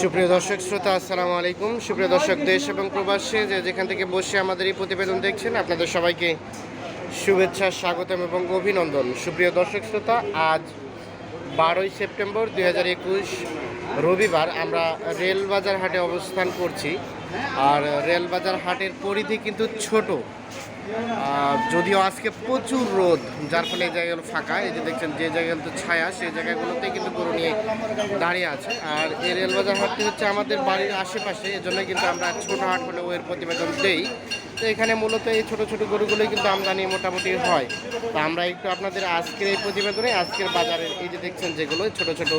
সুপ্রিয় দর্শক, শ্রোতা, আসসালামু আলাইকুম। সুপ্রিয় দর্শক, দেশ এবং প্রবাসী যে যেখান থেকে বসে আমাদের এই প্রতিবেদন দেখছেন, আপনাদের সবাইকে শুভেচ্ছা, স্বাগতম এবং অভিনন্দন। সুপ্রিয় দর্শক, শ্রোতা, আজ বারোই সেপ্টেম্বর দুই হাজার একুশ রবিবার আমরা রেলবাজার হাটে অবস্থান করছি। আর রেলবাজার হাটের পরিধি কিন্তু ছোট। যদিও আজকে প্রচুর রোদ, যার ফলে এই জায়গাগুলো ফাঁকা। এই যে দেখছেন, যে জায়গাগুলো ছায়া, সেই জায়গাগুলোতে কিন্তু গরু নিয়ে দাঁড়িয়ে আছে। আর এই রেলবাজার হাটটি হচ্ছে আমাদের বাড়ির আশেপাশে এজন্য কিন্তু আমরা ছোট হাট হলেও এর প্রতিবেদন দেই। তো এখানে মূলত এই ছোট ছোট গরুগুলোই কিন্তু আমদানি মোটামুটি হয়। তো আমরা একটু আপনাদের আজকের এই প্রতিবেদনে আজকের বাজারের এই যে দেখছেন যেগুলো ছোট ছোট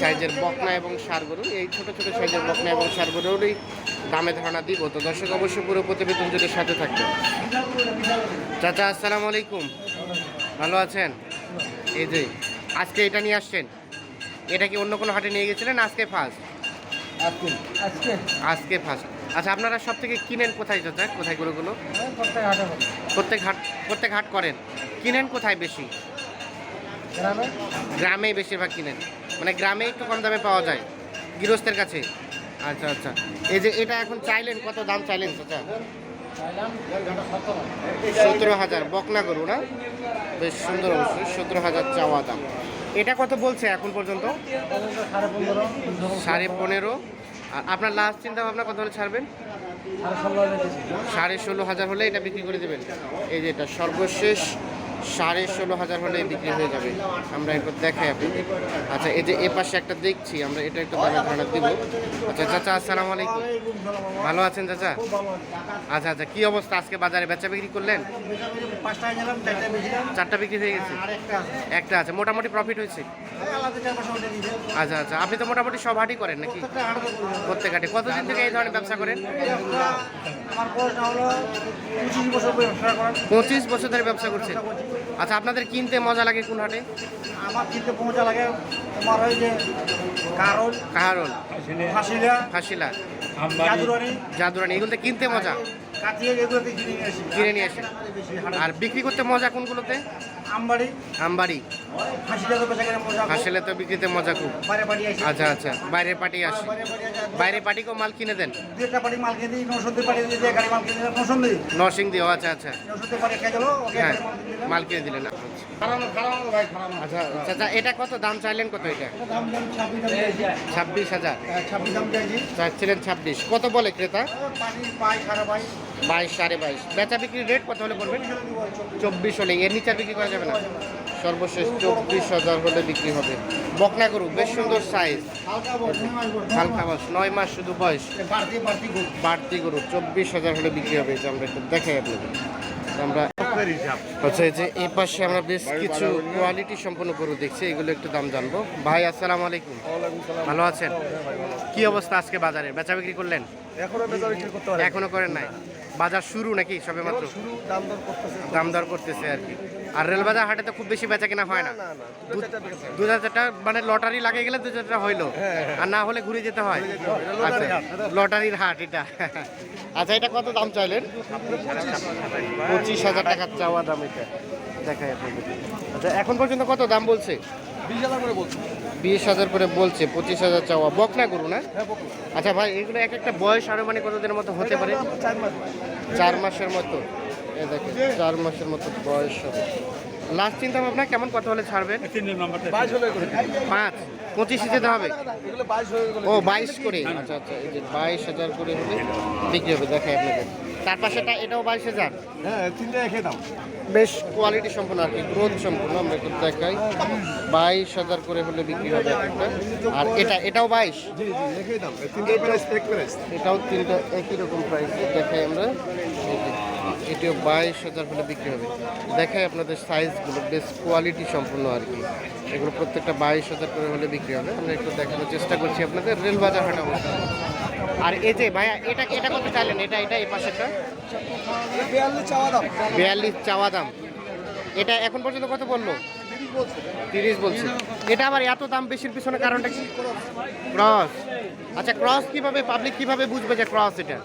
সাইজের বকনা এবং সার গরু এই ছোট ছোট সাইজের বকনা এবং সার গরুরই দামে ধারণা দিব। তো দর্শক অবশ্যই পুরো প্রতিবেদন যদি সাথে থাকবে চাচা আসসালামু আলাইকুম। ভালো আছেন? এই যে আজকে এটা নিয়ে আসছেন। এটা কি অন্য কোনো হাটে নিয়ে গেছিলেন? আজকে ফার্স্ট আজকে। আজকে ফার্স্ট আচ্ছা আপনারা সব থেকে কিনেন কোথায় চাচা? কোথায় গরুগুলো? প্রত্যেক হাটে প্রত্যেক হাট প্রত্যেক হাট করেন। কিনেন কোথায় বেশি? গ্রামে? গ্রামেই বেশিরভাগ কিনেন। মানে গ্রামে একটু কম দামে পাওয়া যায় গৃহস্থের কাছে। আচ্ছা আচ্ছা। এই যে এটা এখন চাইলেন কত দাম চাইলেন চাচা? সতেরো হাজার বকনা গরু না? বেশ সুন্দর অবশ্যই সতেরো হাজার চাওয়া দাম। এটা কত বলছে এখন পর্যন্ত? সাড়ে পনেরো আর আপনার লাস্ট চিন্তা ভাবনা কত হলে ছাড়বেন? সাড়ে ষোলো সাড়ে ষোলো হাজার হলে এটা বিক্রি করে দেবেন। এই যে এটা সর্বশেষ সাড়ে ষোলো হাজার হলে বিক্রি হয়ে যাবে। আমরা একটু দেখাই আপনি আচ্ছা এই যে এ পাশে একটা দেখছি আমরা এটা একটু দামে ধারণা দিব। আচ্ছা চাচা আসসালামু আলাইকুম। ভালো আছেন চাচা? আচ্ছা আচ্ছা কি অবস্থা? আজকে বাজারে বেচা বিক্রি করলেন? চারটা বিক্রি হয়ে গেছে? একটা আছে। মোটামুটি প্রফিট হয়েছে? আচ্ছা আচ্ছা আপনি তো মোটামুটি সব হাটই করেন নাকি? প্রত্যেক হাটে। কতদিন থেকে এই ধরনের ব্যবসা করেন? আমার বয়সটা হলো পঁচিশ বছর ব্যবসা করেন। পঁচিশ বছর ধরে ব্যবসা করছেন? আচ্ছা আপনাদের কিনতে মজা লাগে কোন হাটে? আমার কিনতে মজা লাগে। তোমার ওই যে কারল কারল। ফাঁসিলা। ফাঁসিলা। জাদুরানি। জাদুরানি এগুলোতে কিনতে মজা? কাটিয়ে এগুলোতে কিনে নিয়ে আসি। কিনে নিয়ে আসি। আর বিক্রি করতে মজা কোনগুলোতে? আমবাড়ি। আমবাড়ি। হাসিলে তো বিক্রিতে মজা খুব। বাইরে আচ্ছা আচ্ছা। বাইরের পার্টি আসে। বাইরে পার্টিকেও মাল কিনে দেন? নরসিং দিও আচ্ছা আচ্ছা। হ্যাঁ মাল কিনে দিলেন। খারাপ আচ্ছা চাচা এটা কত দাম চাইলেন কত এটা? দাম দাম ছাব্বিশ হাজার। হ্যাঁ, ছাব্বিশ চাচ্ছিলেন ছাব্বিশ। কত বলে ক্রেতা? বাইশ সাড়ে বাইশ বেচা বিক্রির রেট কত হলে করবেন চব্বিশ হলে এর নিচে বিক্রি করা যাবে না? সর্বশেষ চব্বিশ হাজার হলে বিক্রি হবে। বকনা গরু বেশ সুন্দর সাইজ হালকা বয়স নয় মাস নয় মাস শুধু বয়স। বাড়তি গরু। চব্বিশ হাজার হলে বিক্রি হবে। আমরা একটু দেখাই আপনাদের। আমরা আচ্ছা এই যে এই পাশে আমরা বেশ কিছু কোয়ালিটি সম্পন্ন গরু দেখছি এগুলো একটু দাম জানব। ভাই আসসালামু আলাইকুম। ভালো আছেন? কি অবস্থা আজকে বাজারে? বেচা বিক্রি করলেন? এখনও বেচা বিক্রি করতে এখনও করেন নাই? বাজার শুরু নাকি সবে মাত্র শুরু দাম দর করতেছে আর কি। আর রেলবাজার হাটে তো খুব বেশি বেচা কেনা হয় না। দু- হাজারটা মানে লটারি লাগে গেলে দু হাজারটা হইল। আর না হলে ঘুরে যেতে হয়। আচ্ছা লটারির হাট এটা আচ্ছা এটা কত দাম চাইলেন? পঁচিশ হাজার টাকার চাওয়া দাম এটা। আপনাদের। আচ্ছা এখন পর্যন্ত কত দাম বলছে? বিশ হাজার করে বলছি। বিশ হাজার করে বলছে পঁচিশ হাজার চাওয়া। বকনা করু না? হ্যাঁ আচ্ছা ভাই এগুলো এক একটা বয়স আরও মানে কতদিনের মতো হতে পারে? চার মাসের মতো? এ দেখেন চার মাসের মতো বয়স হবে। লাস্ট চিন্তা ভাবনা কেমন কত হলে ছাড়বেন? পাঁচ পঁচিশে যেতে হবে। ও বাইশ করে? আচ্ছা আচ্ছা এই যে বাইশ হাজার করে হলে বিক্রি হবে দেখাই আপনাদের। তার পাশেটা এটাও বাইশ হাজার হ্যাঁ বেশ কোয়ালিটি সম্পন্ন আর কি গ্রোথ সম্পূর্ণ আমরা একটু দেখাই। বাইশ হাজার করে হলে বিক্রি হবে একটা। আর এটা এটাও বাইশ? এটাও তিনটা একই রকম প্রাইসে দেখাই আমরা। এটিও বাইশ হাজার হলে বিক্রি হবে। দেখাই আপনাদের সাইজগুলো বেশ কোয়ালিটি সম্পূর্ণ আর কি। এগুলো প্রত্যেকটা বাইশ হাজার করে হলে বিক্রি হবে। আমরা একটু দেখানোর চেষ্টা করছি আপনাদের। রেলবাজার হাট অবস্থা। আর এই যে ভাইয়া এটা এটা কত চাইলেন? এটা এটা এই পাশেরটা? বিয়াল্লিশ চাওয়া দাম। বিয়াল্লিশ চাওয়া দাম। এটা এখন পর্যন্ত কত বলল? তিরিশ বলছে। এটা আবার এত দাম বেশির পিছনে কারণটা কি? ক্রস। আচ্ছা ক্রস কীভাবে পাবলিক কীভাবে বুঝবে যে ক্রস এটা?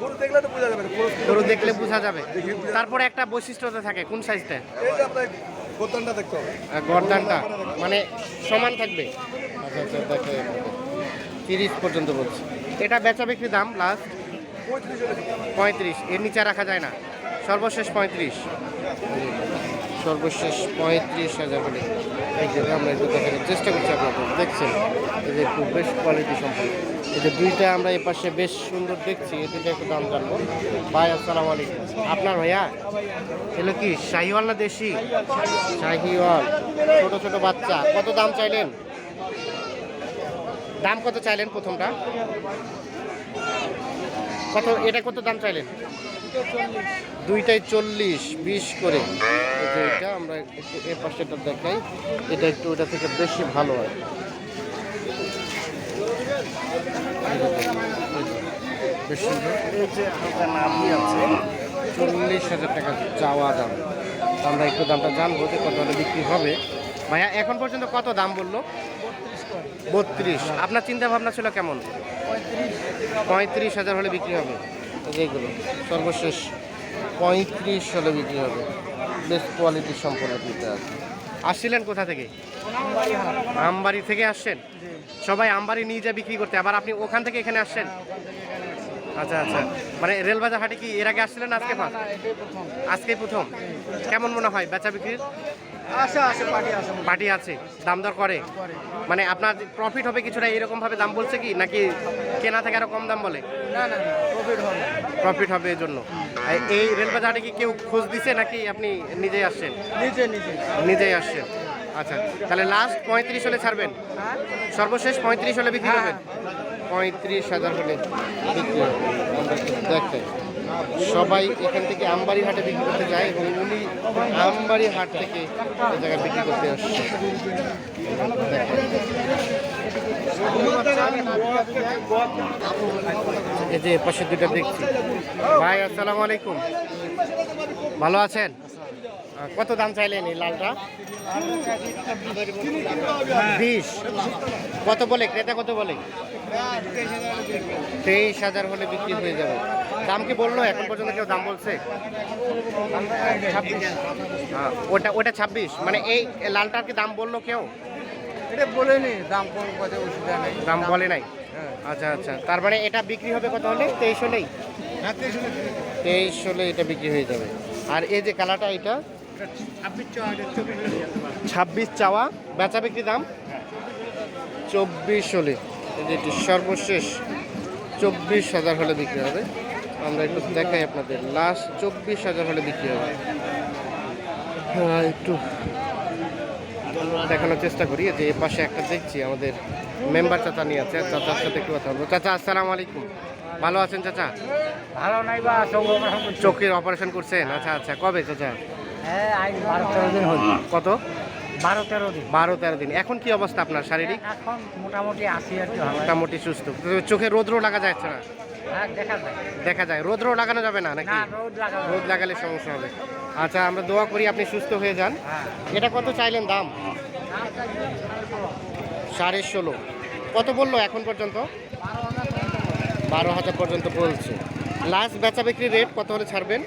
গরু দেখলে বোঝা যাবে না পুরো গরু দেখলে বোঝা যাবে। তারপরে একটা বৈশিষ্ট্যতা থাকে কোন সাইজটা? এই যে আপনার গোতনটা দেখতে হবে। গরদানটা। মানে সমান থাকবে? আচ্ছা আচ্ছা দেখে তিরিশ পর্যন্ত বলছে। এটা বেচা বিক্রি দাম লাস্ট পঁয়ত্রিশ। এর নিচে রাখা যায় না। সর্বশেষ পঁয়ত্রিশ। সর্বশেষ পঁয়ত্রিশ হাজার হলে এই যে আমরা একটু দেখানোর চেষ্টা করছি আপনাদের। দেখছেন? যে একটু বেশ কোয়ালিটি সম্পন্ন। এই যে দুইটা আমরা এই পাশে বেশ সুন্দর দেখছি। এই দুটো একটু দাম জানব। ভাই, আসসালামু আলাইকুম। আপনার ভাইয়া? এগুলো কি? শাহিওয়াল না দেশি? শাহিওয়াল। ছোট ছোট বাচ্চা। কত দাম চাইলেন? দাম কত চাইলেন প্রথমটা? কত, এটা কত দাম চাইলেন? দুইটাই চল্লিশ, বিশ করে। এটা, আমরা একটু এ পাশেটা দেখাই। এটা একটু ওটা থেকে বেশি ভালো হয়। চল্লিশ হাজার টাকা চাওয়া দাম। আমরা একটু দামটা জানব যে কত বিক্রি হবে। ভাইয়া, এখন পর্যন্ত কত দাম বলল? বত্রিশ। আপনার চিন্তা ভাবনা ছিল কেমন? পঁয়ত্রিশ হাজার হলে বিক্রি হবে। যেগুলো সর্বশেষ। পঁয়ত্রিশ হলে বিক্রি হবে। বেস্ট কোয়ালিটি সম্পন্ন দিতে আছে। আসছিলেন কোথা থেকে? আমবাড়ি থেকে আসছেন? সবাই আমবাড়ি নিয়ে যা বিক্রি করতে। আবার আপনি ওখান থেকে এখানে আসছেন? আচ্ছা আচ্ছা। মানে রেলবাজার হাটে কি এর আগে আসছিলেন আজকে আজকে প্রথম। কেমন মনে হয় বেচা বিক্রির পার্টি পার্টি আছে দাম দর করে? মানে আপনার প্রফিট হবে কিছুটা এরকম ভাবে দাম বলছে কি নাকি কেনা থেকে আরও কম দাম বলে? না না না প্রফিট হবে। এর জন্য এই- রেলবাজারে কি কেউ খোঁজ দিছে নাকি আপনি নিজেই আসছেন? নিচে নিচে নিজেই আসছেন। আচ্ছা তাহলে লাস্ট পঁয়ত্রিশ হলে ছাড়বেন? সর্বশেষ পঁয়ত্রিশ হলে বিক্রি করবেন? পঁয়ত্রিশ হাজার হলে বিক্রি সবাই এখান থেকে আমবাড়ি হাটে বিক্রি করতে যায় এবং উনি আমবাড়ি হাট থেকে এই জায়গায় বিক্রি করতে আসছে। এই যে পাশে দুটা দেখছি ভাই, আসসালামু আলাইকুম। ভালো আছেন? কত দাম চাইলেন এই লালটা? বিশ। কত বলে? ক্রেতা কত বলে? তেইশ হাজার হলে বিক্রি হয়ে যাবে। দাম কি বলল? এখন পর্যন্ত কেউ দাম বলছে? আহ, ওটা ওটা ছাব্বিশ। মানে এই লালটার কি দাম বলল কেউ? এটা বলেনি দাম কোন কত অসুবিধা নেই। দাম বলে নাই? হ্যাঁ। আচ্ছা আচ্ছা। তার মানে এটা বিক্রি হবে কত হলে? তেইশ হলেই? হ্যাঁ তেইশ হলে এটা বিক্রি হয়ে যাবে। আর এই যে কালারটা এটা? ছাব্বিশ ছাব্বিশ চাওয়া। বেচা বিক্রি দাম? চব্বিশ হলে। এই যে এটি সর্বশেষ চব্বিশ হাজার হলে বিক্রি হবে। আমরা একটু দেখাই আপনাদের। লাস্ট চব্বিশ হাজার হলে বিক্রি হবে। হ্যাঁ, একটু দেখানোর চেষ্টা করি। যে এ পাশে একটা দেখছি আমাদের মেম্বার চাচা নিয়ে আছে। চাচার সাথে একটু কথা বলব। চাচা আসসালামু আলাইকুম। ভালো আছেন চাচা? ভালো নাই বা চোখের অপারেশন করছেন? আচ্ছা আচ্ছা। কবে চাচা? হ্যাঁ কত? বারো তেরো দিন। বারো তেরো দিন। এখন কি অবস্থা আপনার শারীরিক? এখন মোটামুটি আসি আর কি মোটামুটি সুস্থ। চোখে রোদ্র লাগা যাচ্ছে না? হ্যাঁ দেখা যায়। রোদ্র লাগানো যাবে না নাকি? না রোদ লাগালে সমস্যা হবে। আচ্ছা আমরা দোয়া করি আপনি সুস্থ হয়ে যান। হ্যাঁ। এটা কত চাইলেন দাম? সাড়ে ষোলো। কত বলল এখন পর্যন্ত? বারো হাজার পর্যন্ত বলছে। লাস্ট বেচা বিক্রি রেট কত হলে ছাড়বেন?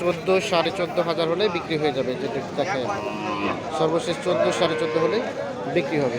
চোদ্দ সাড়ে চোদ্দ হাজার হলে বিক্রি হয়ে যাবে যেটা দেখায় সর্বশেষ চোদ্দ সাড়ে চোদ্দ হলে বিক্রি হবে।